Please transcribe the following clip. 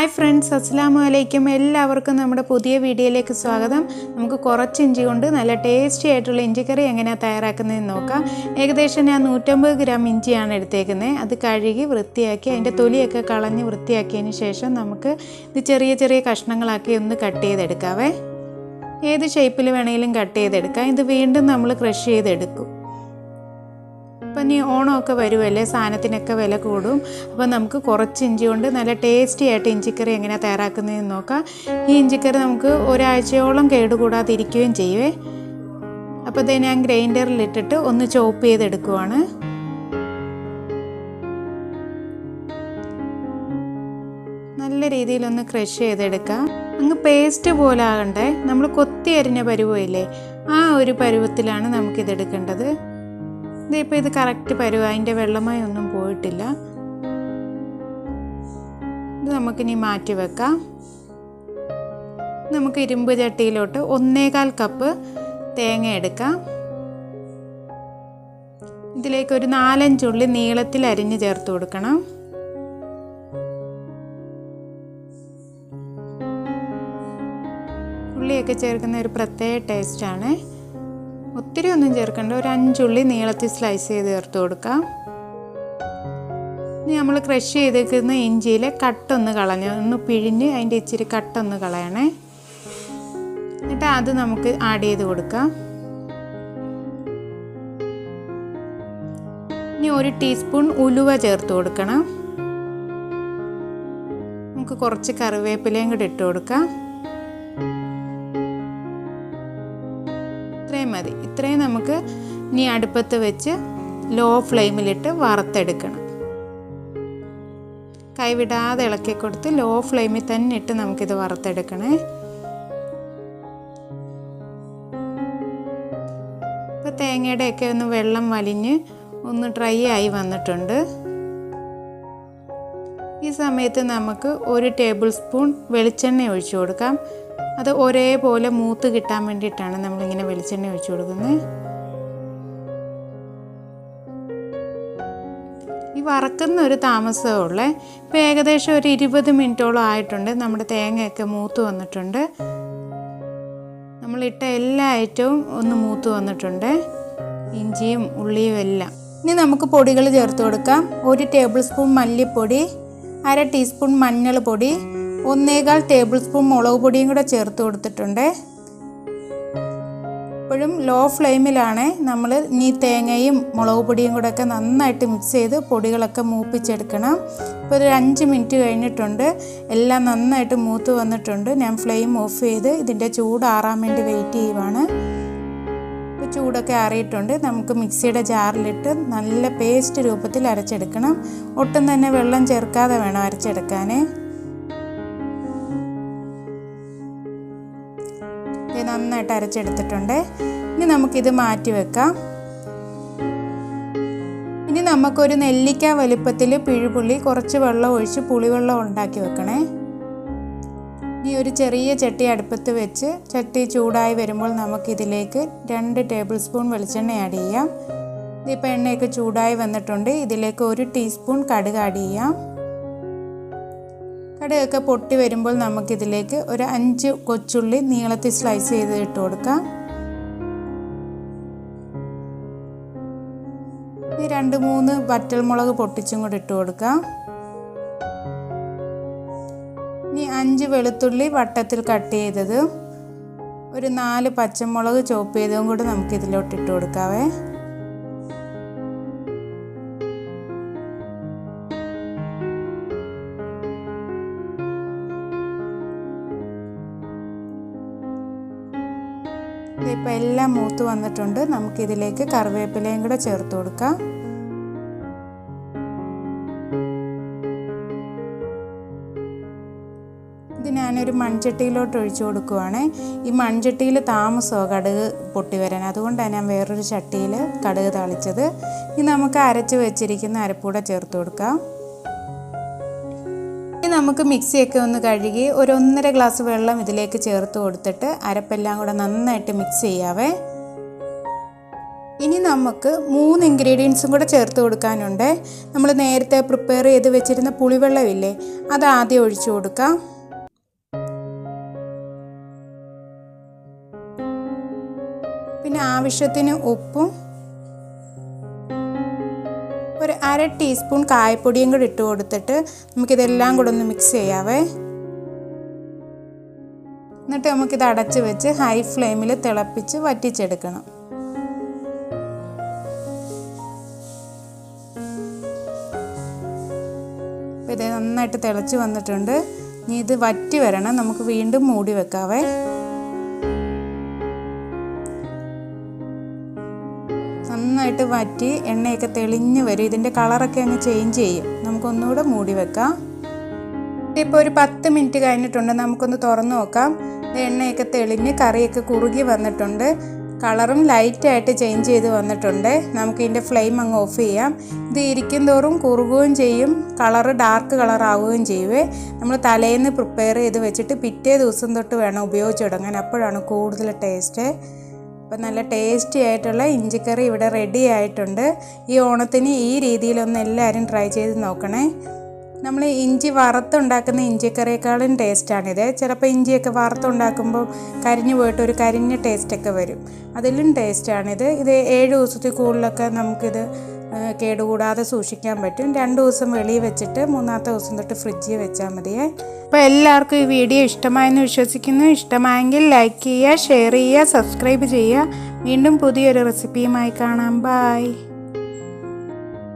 Hi friends അസ്സാം വലൈക്കും എല്ലാവർക്കും നമ്മുടെ പുതിയ വീഡിയോയിലേക്ക് സ്വാഗതം. നമുക്ക് കുറച്ച് ഇഞ്ചി കൊണ്ട് നല്ല ടേസ്റ്റി ആയിട്ടുള്ള ഇഞ്ചിക്കറി എങ്ങനെയാണ് തയ്യാറാക്കുന്നതെന്ന് നോക്കാം. ഏകദേശം ഞാൻ നൂറ്റമ്പത് ഗ്രാം ഇഞ്ചിയാണ് എടുത്തേക്കുന്നത്. അത് കഴുകി വൃത്തിയാക്കി അതിന്റെ തൊലിയൊക്കെ കളഞ്ഞ് വൃത്തിയാക്കിയതിന് ശേഷം നമുക്ക് ഇത് ചെറിയ ചെറിയ കഷ്ണങ്ങളാക്കി ഒന്ന് കട്ട് ചെയ്തെടുക്കാവേ. ഏത് ഷേപ്പിൽ വേണമെങ്കിലും കട്ട് ചെയ്തെടുക്കാം. ഇത് വീണ്ടും നമ്മൾ ക്രഷ് ചെയ്തെടുക്കും. ഇപ്പം ഇനി ഓണമൊക്കെ വരുമല്ലേ സാധനത്തിനൊക്കെ വില കൂടും. അപ്പോൾ നമുക്ക് കുറച്ച് ഇഞ്ചി കൊണ്ട് നല്ല ടേസ്റ്റി ആയിട്ട് ഇഞ്ചിക്കറി എങ്ങനെയാണ് തയ്യാറാക്കുന്നതെന്ന് നോക്കാം. ഈ ഇഞ്ചിക്കറി നമുക്ക് ഒരാഴ്ചയോളം കേടുകൂടാതിരിക്കുകയും ചെയ്യുവേ. അപ്പോൾ ഇത് ഞാൻ ഗ്രൈൻഡറിലിട്ടിട്ട് ഒന്ന് ചോപ്പ് ചെയ്തെടുക്കുവാണ്. നല്ല രീതിയിലൊന്ന് ക്രഷ് ചെയ്തെടുക്കാം. അങ്ങ് പേസ്റ്റ് പോലെ ആകണ്ടേ. നമ്മൾ കൊത്തി അരിഞ്ഞ പരുവമില്ലേ ആ ഒരു പരുവത്തിലാണ് നമുക്കിതെടുക്കേണ്ടത് ഇതിപ്പോൾ ഇത് കറക്റ്റ് പരുവ. അതിന്റെ വെള്ളമായി ഒന്നും പോയിട്ടില്ല. ഇത് നമുക്കിനി മാറ്റി വെക്കാം. നമുക്ക് ഇരുമ്പ് ചട്ടിയിലോട്ട് ഒന്നേകാൽ കപ്പ് തേങ്ങ എടുക്കാം. ഇതിലേക്ക് ഒരു നാലഞ്ചുള്ളി നീളത്തിൽ അരിഞ്ഞ് ചേർത്ത് കൊടുക്കണം. ഉള്ളിയൊക്കെ ചേർക്കുന്ന ഒരു പ്രത്യേക ടേസ്റ്റാണ് ഒത്തിരി ഒന്നും ചേർക്കേണ്ട. ഒരു അഞ്ചുള്ളി നീളത്തിൽ സ്ലൈസ് ചെയ്ത് ചേർത്ത് കൊടുക്കാം. ഇനി നമ്മൾ ക്രഷ് ചെയ്തേക്കുന്ന ഇഞ്ചിയിലെ കട്ടൊന്ന് കളഞ്ഞ് ഒന്ന് പിഴിഞ്ഞ് അതിന്റെ ഇച്ചിരി കട്ടൊന്ന് കളയണേ. എന്നിട്ട് അത് നമുക്ക് ആഡ് ചെയ്ത് കൊടുക്കാം. ഇനി ഒരു ടീസ്പൂൺ ഉലുവ ചേർത്ത് കൊടുക്കണം. നമുക്ക് കുറച്ച് കറിവേപ്പിലയും കൂടി ഇട്ട് കൊടുക്കാം. ഇത്രയും മതി. ഇത്രയും നമുക്ക് ഇനി അടുപ്പത്ത് വെച്ച് ലോ ഫ്ലെയിമിലിട്ട് വറുത്തെടുക്കണം. കൈവിടാതെ ഇളക്കി കൊടുത്ത് ലോ ഫ്ലെയിമിൽ തന്നെ ഇട്ട് നമുക്കിത് വറുത്തെടുക്കണേ. ഇപ്പോൾ തേങ്ങയുടെയൊക്കെ ഒന്ന് വെള്ളം വലിഞ്ഞ് ഒന്ന് ഡ്രൈ ആയി വന്നിട്ടുണ്ട്. ഈ സമയത്ത് നമുക്ക് ഒരു ടേബിൾ സ്പൂൺ വെളിച്ചെണ്ണ ഒഴിച്ചു കൊടുക്കാം. അത് ഒരേപോലെ മൂത്ത് കിട്ടാൻ വേണ്ടിയിട്ടാണ് നമ്മളിങ്ങനെ വെളിച്ചെണ്ണ ഒഴിച്ചു കൊടുക്കുന്നത്. ഈ വറക്കുന്ന ഒരു താമസമേ ഉള്ളേ. ഇപ്പോൾ ഏകദേശം ഒരു ഇരുപത് മിനിറ്റോളം ആയിട്ടുണ്ട്. നമ്മുടെ തേങ്ങയൊക്കെ മൂത്ത് വന്നിട്ടുണ്ട്. നമ്മളിട്ട എല്ലാ ഐറ്റവും ഒന്ന് മൂത്ത് വന്നിട്ടുണ്ട്. ഇഞ്ചിയും ഉള്ളിയും എല്ലാം. ഇനി നമുക്ക് പൊടികൾ ചേർത്ത് കൊടുക്കാം. ഒരു ടേബിൾ സ്പൂൺ മല്ലിപ്പൊടി അര ടീസ്പൂൺ മഞ്ഞൾ പൊടി ഒന്നേകാൽ ടേബിൾ സ്പൂൺ മുളക് പൊടിയും കൂടെ ചേർത്ത് കൊടുത്തിട്ടുണ്ട്. ഇപ്പോഴും ലോ ഫ്ലെയിമിലാണ് നമ്മൾ ഈ തേങ്ങയും മുളക് പൊടിയും കൂടെ ഒക്കെ നന്നായിട്ട് മിക്സ് ചെയ്ത് പൊടികളൊക്കെ മൂപ്പിച്ചെടുക്കണം. ഇപ്പോൾ ഒരു അഞ്ച് മിനിറ്റ് കഴിഞ്ഞിട്ടുണ്ട്. എല്ലാം നന്നായിട്ട് മൂത്ത് വന്നിട്ടുണ്ട്. ഞാൻ ഫ്ലെയിം ഓഫ് ചെയ്ത് ഇതിന്റെ ചൂട് ആറാൻ വേണ്ടി വെയിറ്റ് ചെയ്യുവാണ്. ചൂടൊക്കെ ആറിയിട്ടുണ്ട്. നമുക്ക് മിക്സിയുടെ ജാറിലിട്ട് നല്ല പേസ്റ്റ് രൂപത്തിൽ അരച്ചെടുക്കണം. ഒട്ടും തന്നെ വെള്ളം ചേർക്കാതെ വേണം അരച്ചെടുക്കാൻ ഇത് നന്നായിട്ട് അരച്ചെടുത്തിട്ടുണ്ട്. ഇനി നമുക്കിത് മാറ്റി വെക്കാം. ഇനി നമുക്കൊരു നെല്ലിക്ക വലിപ്പത്തിൽ പിഴുപുള്ളി കുറച്ച് വെള്ളം ഒഴിച്ച് പുളിവെള്ളം ഉണ്ടാക്കി വെക്കണേ. ഈ ഒരു ചെറിയ ചട്ടി അടുപ്പത്ത് വെച്ച് ചട്ടി ചൂടായി വരുമ്പോൾ നമുക്കിതിലേക്ക് രണ്ട് ടേബിൾ സ്പൂൺ വെളിച്ചെണ്ണ ആഡ് ചെയ്യാം. ഇതിപ്പോൾ എണ്ണയൊക്കെ ചൂടായി വന്നിട്ടുണ്ട്. ഇതിലേക്ക് ഒരു ടീസ്പൂൺ കടുക് ആഡ് ചെയ്യാം. കടുകൊക്കെ പൊട്ടി വരുമ്പോൾ നമുക്കിതിലേക്ക് ഒരു അഞ്ച് കൊച്ചുള്ളി നീളത്തിൽ സ്ലൈസ് ചെയ്ത് ഇട്ട് കൊടുക്കാം. ഈ രണ്ട് മൂന്ന് വറ്റൽമുളക് പൊട്ടിച്ചും കൂടി ഇട്ട് കൊടുക്കാം. ഇനി അഞ്ച് വെളുത്തുള്ളി വട്ടത്തിൽ കട്ട് ചെയ്തത് ഒരു നാല് പച്ചമുളക് ചോപ്പ് ചെയ്തതും കൂടി നമുക്ക് ഇതിലോട്ട് ഇട്ട് കൊടുക്കാവേ. ഇതിപ്പോൾ എല്ലാം മൂത്ത് വന്നിട്ടുണ്ട്. നമുക്കിതിലേക്ക് കറിവേപ്പിലയും കൂടെ ചേർത്ത് കൊടുക്കാം. ഇത് ഞാനൊരു മൺചട്ടിയിലോട്ട് ഒഴിച്ചു കൊടുക്കുവാണ്. ഈ മൺചട്ടിയിൽ താമസമോ കടുക് പൊട്ടി വരാൻ അതുകൊണ്ടാണ് ഞാൻ വേറൊരു ചട്ടിയിൽ കടുക് തളിച്ചത്. ഇനി നമുക്ക് അരച്ച് വെച്ചിരിക്കുന്ന അരപ്പൂടെ ചേർത്ത് കൊടുക്കാം. നമുക്ക് മിക്സിയൊക്കെ ഒന്ന് കഴുകി ഒരു ഒന്നര ഗ്ലാസ് വെള്ളം ഇതിലേക്ക് ചേർത്ത് കൊടുത്തിട്ട് അരപ്പെല്ലാം കൂടെ നന്നായിട്ട് മിക്സ് ചെയ്യാവേ. ഇനി നമുക്ക് മൂന്ന് ഇൻഗ്രീഡിയൻസും കൂടെ ചേർത്ത് കൊടുക്കാനുണ്ട്. നമ്മൾ നേരത്തെ പ്രിപ്പയർ ചെയ്ത് വെച്ചിരുന്ന പുളിവെള്ളമില്ലേ അത് ആദ്യം ഒഴിച്ചു കൊടുക്കാം. പിന്നെ ആവശ്യത്തിന് ഉപ്പും ഒരു അര ടീസ്പൂൺ കായപ്പൊടിയും കൂടി ഇട്ട് കൊടുത്തിട്ട് നമുക്കിതെല്ലാം കൂടെ ഒന്ന് മിക്സ് ചെയ്യാവേ. എന്നിട്ട് നമുക്കിത് അടച്ച് വെച്ച് ഹൈ ഫ്ലെയിമിൽ തിളപ്പിച്ച് വറ്റിച്ചെടുക്കണം. ഇത് നന്നായിട്ട് തിളച്ച് വന്നിട്ടുണ്ട്. ഇനി ഇത് വറ്റി വരണം. നമുക്ക് വീണ്ടും മൂടി വെക്കാവേ. നന്നായിട്ട് വറ്റി എണ്ണയൊക്കെ തെളിഞ്ഞ് വരും. ഇതിന്റെ കളറൊക്കെ അങ്ങ് ചേഞ്ച് ചെയ്യും. നമുക്കൊന്നുകൂടെ മൂടി വെക്കാം. ഇപ്പോൾ ഒരു പത്ത് മിനിറ്റ് കഴിഞ്ഞിട്ടുണ്ട്. നമുക്കൊന്ന് തുറന്നു നോക്കാം. എണ്ണയൊക്കെ തെളിഞ്ഞ് കറിയൊക്കെ കുറുകി വന്നിട്ടുണ്ട്. കളറും ലൈറ്റായിട്ട് ചേഞ്ച് ചെയ്ത് വന്നിട്ടുണ്ട്. നമുക്ക് ഇതിന്റെ ഫ്ലെയിം അങ്ങ് ഓഫ് ചെയ്യാം. ഇത് ഇരിക്കും തോറും കുറുകുകയും ചെയ്യും. കളറ് ഡാർക്ക് കളറാവുകയും ചെയ്യുവേ നമ്മൾ തലേന്ന് പ്രിപ്പയർ ചെയ്ത് വെച്ചിട്ട് പിറ്റേ ദിവസം തൊട്ട് വേണം ഉപയോഗിച്ച് തുടങ്ങാൻ. അപ്പോഴാണ് കൂടുതൽ ടേസ്റ്റ് അപ്പം നല്ല ടേസ്റ്റി ആയിട്ടുള്ള ഇഞ്ചിക്കറി ഇവിടെ റെഡി ആയിട്ടുണ്ട്. ഈ ഓണത്തിന് ഈ രീതിയിലൊന്ന് എല്ലാവരും ട്രൈ ചെയ്ത് നോക്കണേ. നമ്മൾ ഇഞ്ചി വറുത്തുണ്ടാക്കുന്ന ഇഞ്ചിക്കറിയേക്കാളും ടേസ്റ്റാണിത് ചിലപ്പോൾ ഇഞ്ചിയൊക്കെ വറുത്തുണ്ടാക്കുമ്പോൾ കരിഞ്ഞു പോയിട്ട് ഒരു കരിഞ്ഞ ടേസ്റ്റൊക്കെ വരും. അതിലും ടേസ്റ്റാണിത് ഇത് ഏഴ് ദിവസത്തിൽ കൂടുതലൊക്കെ നമുക്കിത് കേടുകൂടാതെ സൂക്ഷിക്കാൻ പറ്റും. രണ്ട് ദിവസം വെളിയിൽ വെച്ചിട്ട് മൂന്നാമത്തെ ദിവസം തൊട്ട് ഫ്രിഡ്ജിൽ വെച്ചാൽ മതിയേ അപ്പോൾ എല്ലാവർക്കും ഈ വീഡിയോ ഇഷ്ടമായെന്ന് വിശ്വസിക്കുന്നു. ഇഷ്ടമായെങ്കിൽ ലൈക്ക് ചെയ്യുക ഷെയർ ചെയ്യുക സബ്സ്ക്രൈബ് ചെയ്യുക. വീണ്ടും പുതിയൊരു റെസിപ്പിയുമായി കാണാം. ബായ്